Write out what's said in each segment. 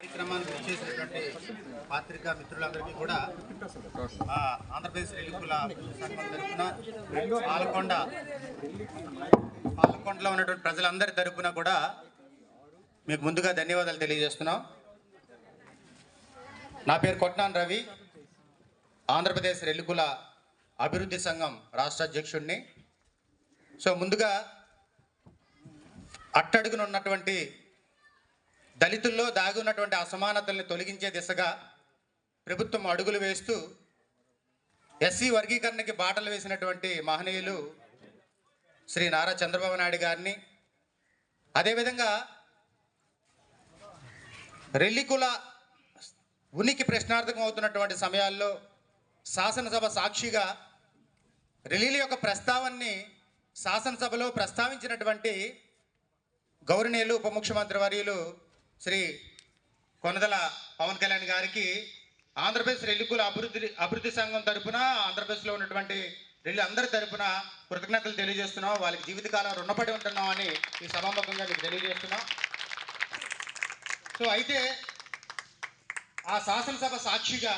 కార్యక్రమానికి వచ్చేసినటువంటి పాత్రికా మిత్రులందరికీ కూడా ఆంధ్రప్రదేశ్ రెల్లికుల సంఘం తరఫున పాలకొండ పాలకొండలో ఉన్నటువంటి ప్రజలందరి తరఫున కూడా మీకు ముందుగా ధన్యవాదాలు తెలియజేస్తున్నాం. నా పేరు కొట్నాన్ రవి. ఆంధ్రప్రదేశ్ రెల్లికుల అభివృద్ధి సంఘం రాష్ట్ర అధ్యక్షుడిని. సో ముందుగా అట్టడుగున ఉన్నటువంటి దళితుల్లో దాగి ఉన్నటువంటి అసమానతల్ని తొలగించే దిశగా ప్రభుత్వం అడుగులు వేస్తూ ఎస్సీ వర్గీకరణకి బాటలు వేసినటువంటి మహనీయులు శ్రీ నారా చంద్రబాబు నాయుడు గారిని. అదేవిధంగా రెల్లికుల ఉనికి ప్రశ్నార్థకం అవుతున్నటువంటి సమయాల్లో శాసనసభ సాక్షిగా రెల్లీల యొక్క ప్రస్తావనని శాసనసభలో ప్రస్తావించినటువంటి గౌరవనీయులు ఉప ముఖ్యమంత్రి వర్యులు శ్రీ కొనదల పవన్ కళ్యాణ్ గారికి ఆంధ్రప్రదేశ్ రెల్లికుల అభివృద్ధి అభివృద్ధి సంఘం తరపున ఆంధ్రప్రదేశ్లో ఉన్నటువంటి రెల్లి అందరి తరపున కృతజ్ఞతలు తెలియజేస్తున్నాం. వాళ్ళకి జీవితకాలం రుణపడి ఉంటున్నాం అని ఈ సభాముఖంగా మీకు తెలియజేస్తున్నాం. సో అయితే ఆ శాసనసభ సాక్షిగా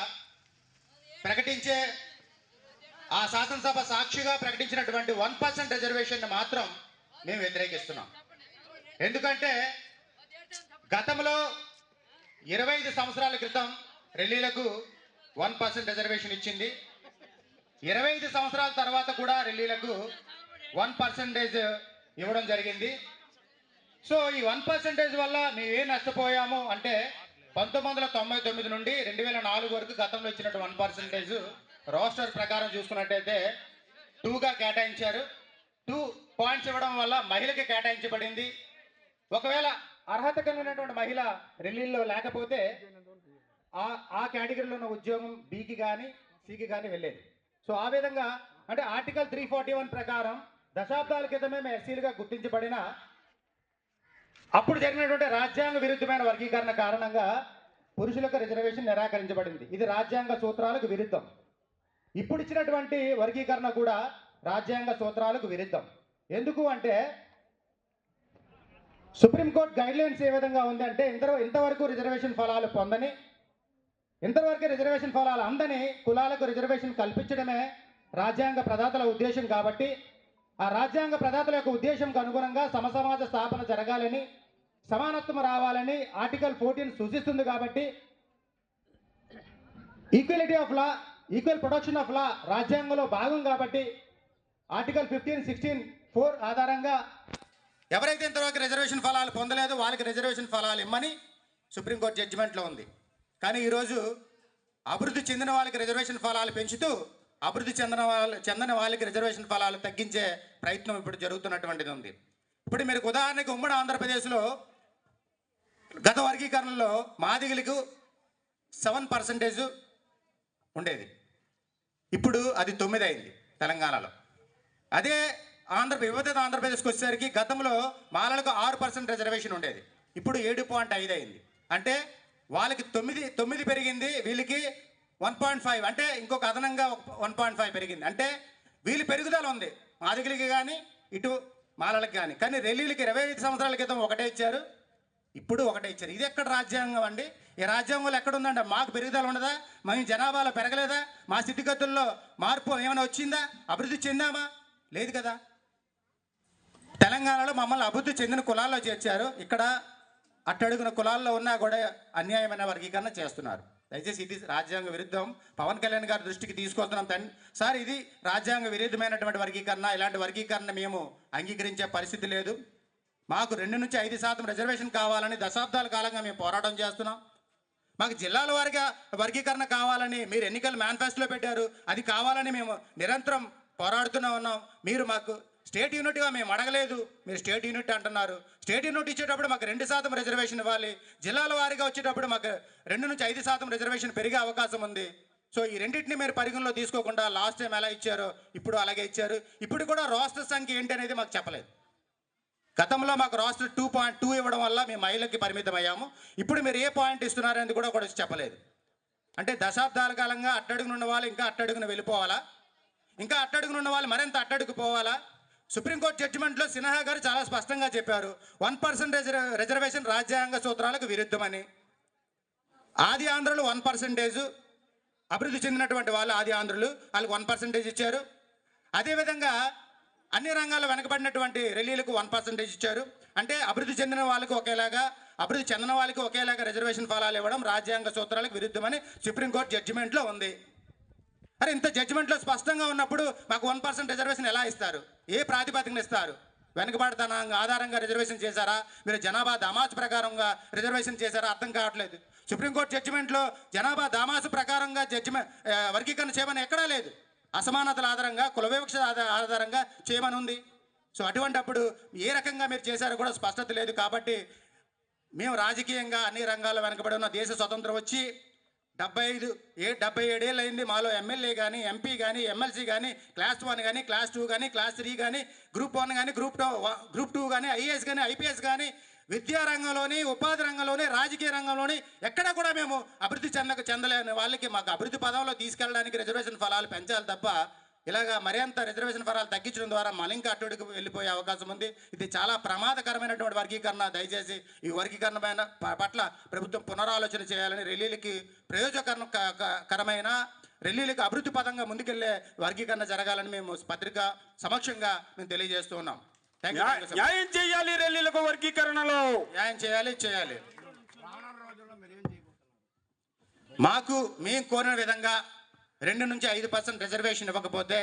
ప్రకటించే ఆ శాసనసభ సాక్షిగా ప్రకటించినటువంటి వన్ పర్సెంట్ రిజర్వేషన్ మాత్రం మేము వ్యతిరేకిస్తున్నాం. ఎందుకంటే గతంలో ఇరవై ఐదు సంవత్సరాల క్రితం రెల్లీలకు వన్ పర్సెంట్ రిజర్వేషన్ ఇచ్చింది. ఇరవై ఐదు సంవత్సరాల తర్వాత కూడా రెల్లీలకు వన్ పర్సెంటేజ్ ఇవ్వడం జరిగింది. సో ఈ వన్ పర్సెంటేజ్ వల్ల మేమేం నష్టపోయాము అంటే పంతొమ్మిది వందల తొంభై తొమ్మిది నుండి రెండు వేల నాలుగు వరకు గతంలో ఇచ్చినట్టు వన్ పర్సెంటేజ్ రోస్టర్ ప్రకారం చూసుకున్నట్టయితే టూగా కేటాయించారు. టూ పాయింట్స్ ఇవ్వడం వల్ల మహిళకి కేటాయించబడింది. ఒకవేళ అర్హత కలిగినటువంటి మహిళ రిలీల్లో లేకపోతే ఆ ఆ కేటగిరీలో ఉన్న ఉద్యోగం బీకి కానీ సికి కానీ వెళ్ళేది. సో ఆ విధంగా అంటే ఆర్టికల్ త్రీ ఫార్టీ వన్ ప్రకారం దశాబ్దాల క్రితమే మేము ఎస్సీలుగా గుర్తించబడిన అప్పుడు జరిగినటువంటి రాజ్యాంగ విరుద్ధమైన వర్గీకరణ కారణంగా పురుషులకు రిజర్వేషన్ నిరాకరించబడింది. ఇది రాజ్యాంగ సూత్రాలకు విరుద్ధం. ఇప్పుడు ఇచ్చినటువంటి వర్గీకరణ కూడా రాజ్యాంగ సూత్రాలకు విరుద్ధం. ఎందుకు అంటే సుప్రీంకోర్టు గైడ్లైన్స్ ఏ విధంగా ఉందంటే ఇంత ఇంతవరకు రిజర్వేషన్ ఫలాలు పొందని ఇంతవరకు రిజర్వేషన్ ఫలాలు అందని కులాలకు రిజర్వేషన్ కల్పించడమే రాజ్యాంగ ప్రదాతల ఉద్దేశం కాబట్టి ఆ రాజ్యాంగ ప్రదాతల యొక్క ఉద్దేశంకు అనుగుణంగా సమసమాజ స్థాపన జరగాలని సమానత్వం రావాలని ఆర్టికల్ ఫోర్టీన్ సూచిస్తుంది కాబట్టి equality of law equal production of law రాజ్యాంగంలో భాగం కాబట్టి ఆర్టికల్ ఫిఫ్టీన్ సిక్స్టీన్ ఫోర్ ఆధారంగా ఎవరైతే ఇంతవరకు రిజర్వేషన్ ఫలాలు పొందలేదో వాళ్ళకి రిజర్వేషన్ ఫలాలు ఇమ్మని సుప్రీంకోర్టు జడ్జిమెంట్లో ఉంది. కానీ ఈరోజు అభివృద్ధి చెందిన వాళ్ళకి రిజర్వేషన్ ఫలాలు పెంచుతూ అభివృద్ధి చెందిన వాళ్ళ చెందిన వాళ్ళకి రిజర్వేషన్ ఫలాలు తగ్గించే ప్రయత్నం ఇప్పుడు జరుగుతున్నటువంటిది ఉంది. ఇప్పుడు మీరు ఉదాహరణకి ఉమ్మడి ఆంధ్రప్రదేశ్లో గత వర్గీకరణలో మాదిగలకు సెవెన్ పర్సెంటేజ్ ఉండేది. ఇప్పుడు అది తొమ్మిది అయింది తెలంగాణలో. అదే ఆంధ్ర విభజిత ఆంధ్రప్రదేశ్కి వచ్చేసరికి గతంలో మాలలకు ఆరు పర్సెంట్ రిజర్వేషన్ ఉండేది. ఇప్పుడు ఏడు పాయింట్ ఐదు అయింది. అంటే వాళ్ళకి తొమ్మిది తొమ్మిది పెరిగింది వీళ్ళకి వన్ పాయింట్ ఫైవ్. అంటే ఇంకొక అదనంగా వన్ పాయింట్ ఫైవ్ పెరిగింది. అంటే వీళ్ళు పెరుగుదల ఉంది. మాదిగలకి కానీ ఇటు మాలలకు కానీ కానీ రెల్లీలకి ఇరవై ఐదు సంవత్సరాల క్రితం ఒకటే ఇచ్చారు. ఇప్పుడు ఒకటే ఇచ్చారు. ఇది ఎక్కడ రాజ్యాంగం అండి? ఈ రాజ్యాంగంలో ఎక్కడుందంటే మాకు పెరుగుదల ఉండదా? మేము జనాభాలో పెరగలేదా? మా స్థితిగతుల్లో మార్పు ఏమైనా వచ్చిందా? అభివృద్ధి చెందామా? లేదు కదా. తెలంగాణలో మమ్మల్ని అభివృద్ధి చెందిన కులాల్లో చేర్చారు. ఇక్కడ అట్టడుగున కులాల్లో ఉన్నా కూడా అన్యాయమైన వర్గీకరణ చేస్తున్నారు. దయచేసి ఇది రాజ్యాంగ విరుద్ధం. పవన్ కళ్యాణ్ గారి దృష్టికి తీసుకొస్తున్నాం తన్ సార్ ఇది రాజ్యాంగ విరుద్ధమైనటువంటి వర్గీకరణ. ఇలాంటి వర్గీకరణ మేము అంగీకరించే పరిస్థితి లేదు. మాకు రెండు నుంచి ఐదు శాతం రిజర్వేషన్ కావాలని దశాబ్దాల కాలంగా మేము పోరాటం చేస్తున్నాం. మాకు జిల్లాల వారిగా వర్గీకరణ కావాలని మీరు ఎన్నికల మేనిఫెస్టోలో పెట్టారు. అది కావాలని మేము నిరంతరం పోరాడుతూనే ఉన్నాం. మీరు మాకు స్టేట్ యూనిట్గా మేము అడగలేదు. మీరు స్టేట్ యూనిట్ అంటున్నారు. స్టేట్ యూనిట్ ఇచ్చేటప్పుడు మాకు రెండు శాతం రిజర్వేషన్ ఇవ్వాలి. జిల్లాల వారీగా వచ్చేటప్పుడు మాకు రెండు నుంచి ఐదు శాతం రిజర్వేషన్ పెరిగే అవకాశం ఉంది. సో ఈ రెండింటిని మీరు పరిగణలో తీసుకోకుండా లాస్ట్ టైం ఎలా ఇచ్చారో ఇప్పుడు అలాగే ఇచ్చారు. ఇప్పుడు కూడా రాష్ట్ర సంఖ్య ఏంటి అనేది మాకు చెప్పలేదు. గతంలో మాకు రాష్ట్ర టూ పాయింట్ టూ ఇవ్వడం వల్ల మేము మహిళకి పరిమితం అయ్యాము. ఇప్పుడు మీరు ఏ పాయింట్ ఇస్తున్నారనేది కూడా కూడా చెప్పలేదు. అంటే దశాబ్దాల కాలంగా అట్టడుగున ఉన్న వాళ్ళు ఇంకా అట్టడుగున వెళ్ళిపోవాలా? ఇంకా అట్టడుగున ఉన్న వాళ్ళు మరింత అట్టడుగు పోవాలా? సుప్రీంకోర్టు జడ్జిమెంట్లో సిన్హా గారు చాలా స్పష్టంగా చెప్పారు వన్ పర్సెంట్ రిజర్వేషన్ రాజ్యాంగ సూత్రాలకు విరుద్ధమని. ఆది ఆంధ్రులు వన్ పర్సెంటేజ్ అభివృద్ధి చెందినటువంటి వాళ్ళు ఆది ఆంధ్రులు వాళ్ళకి వన్ పర్సెంటేజ్ ఇచ్చారు. అదేవిధంగా అన్ని రంగాల్లో వెనకబడినటువంటి రెల్లీలకు వన్ పర్సెంటేజ్ ఇచ్చారు. అంటే అభివృద్ధి చెందిన వాళ్ళకి ఒకేలాగా అభివృద్ధి చెందిన వాళ్ళకి ఒకేలాగా రిజర్వేషన్ ఫలాలు ఇవ్వడం రాజ్యాంగ సూత్రాలకు విరుద్ధమని సుప్రీంకోర్టు జడ్జిమెంట్లో ఉంది. అరే ఇంత జడ్జిమెంట్లో స్పష్టంగా ఉన్నప్పుడు మాకు వన్ పర్సెంట్ రిజర్వేషన్ ఎలా ఇస్తారు? ఏ ప్రాతిపదికన ఇస్తారు? వెనుకబడతన? ఆధారంగా రిజర్వేషన్ చేశారా? మీరు జనాభా దామాసు ప్రకారంగా రిజర్వేషన్ చేశారా? అర్థం కావట్లేదు. సుప్రీంకోర్టు జడ్జిమెంట్లో జనాభా దామాసు ప్రకారంగా జడ్జిమెంట్ వర్గీకరణ చేయమని ఎక్కడా లేదు. అసమానతల ఆధారంగా కుల వివక్ష ఆధారంగా చేయమని ఉంది సో అటువంటప్పుడు ఏ రకంగా మీరు చేశారో కూడా స్పష్టత లేదు కాబట్టి మేము రాజకీయంగా అన్ని రంగాల్లో వెనకబడి ఉన్న దేశ స్వతంత్రం వచ్చి డెబ్బై ఐదు ఏ డెబ్బై ఏడేళ్ళు అయింది మాలో ఎమ్మెల్యే కానీ ఎంపీ కానీ ఎమ్మెల్సీ కానీ క్లాస్ వన్ కానీ క్లాస్ టూ కానీ క్లాస్ త్రీ కానీ గ్రూప్ వన్ కానీ గ్రూప్ టూ గ్రూప్ టూ కానీ ఐఏఎస్ కానీ ఐపీఎస్ కానీ విద్యా రంగంలోని ఉపాధి రంగంలోని రాజకీయ రంగంలోని ఎక్కడ కూడా మేము అభివృద్ధి చెందక చెందలేని వాళ్ళకి మాకు అభివృద్ధి పదంలో తీసుకెళ్ళడానికి రిజర్వేషన్ ఫలాలు పెంచాలి తప్ప ఇలాగా మరింత రిజర్వేషన్ ఫలాలు తగ్గించడం ద్వారా మలింక అట్టుడికి వెళ్ళిపోయే అవకాశం ఉంది. ఇది చాలా ప్రమాదకరమైనటువంటి వర్గీకరణ. దయచేసి ఈ వర్గీకరణ పైన పట్ల ప్రభుత్వం పునరాలోచన చేయాలని రెల్లీలకి ప్రయోజకరణ కరమైన రెల్లీలకు అభివృద్ధి పదంగా ముందుకెళ్ళే వర్గీకరణ జరగాలని మేము పత్రిక సమక్షంగా మేము తెలియజేస్తూ ఉన్నాం. న్యాయం చేయాలి రెల్లీలకు వర్గీకరణలో. న్యాయం చేయాలి చేయాలి. మాకు మేము కోరిన విధంగా రెండు నుంచి ఐదు పర్సెంట్ రిజర్వేషన్ ఇవ్వకపోతే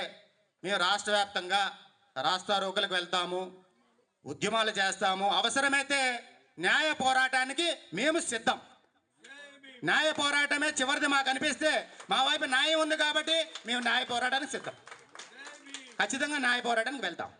మేము రాష్ట్ర వ్యాప్తంగా రాస్తారోకులకు వెళ్తాము ఉద్యమాలు చేస్తాము. అవసరమైతే న్యాయ పోరాటానికి మేము సిద్ధం. న్యాయ పోరాటమే చివరిది మాకు అనిపిస్తే మా వైపు న్యాయం ఉంది కాబట్టి మేము న్యాయ పోరాటానికి సిద్ధం. ఖచ్చితంగా న్యాయ పోరాటానికి వెళ్తాం.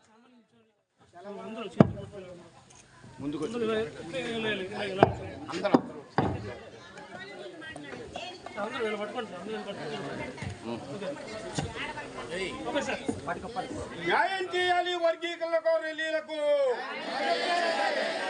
న్యాయం చేయాలి వర్గీకరణకు రెల్లీలకు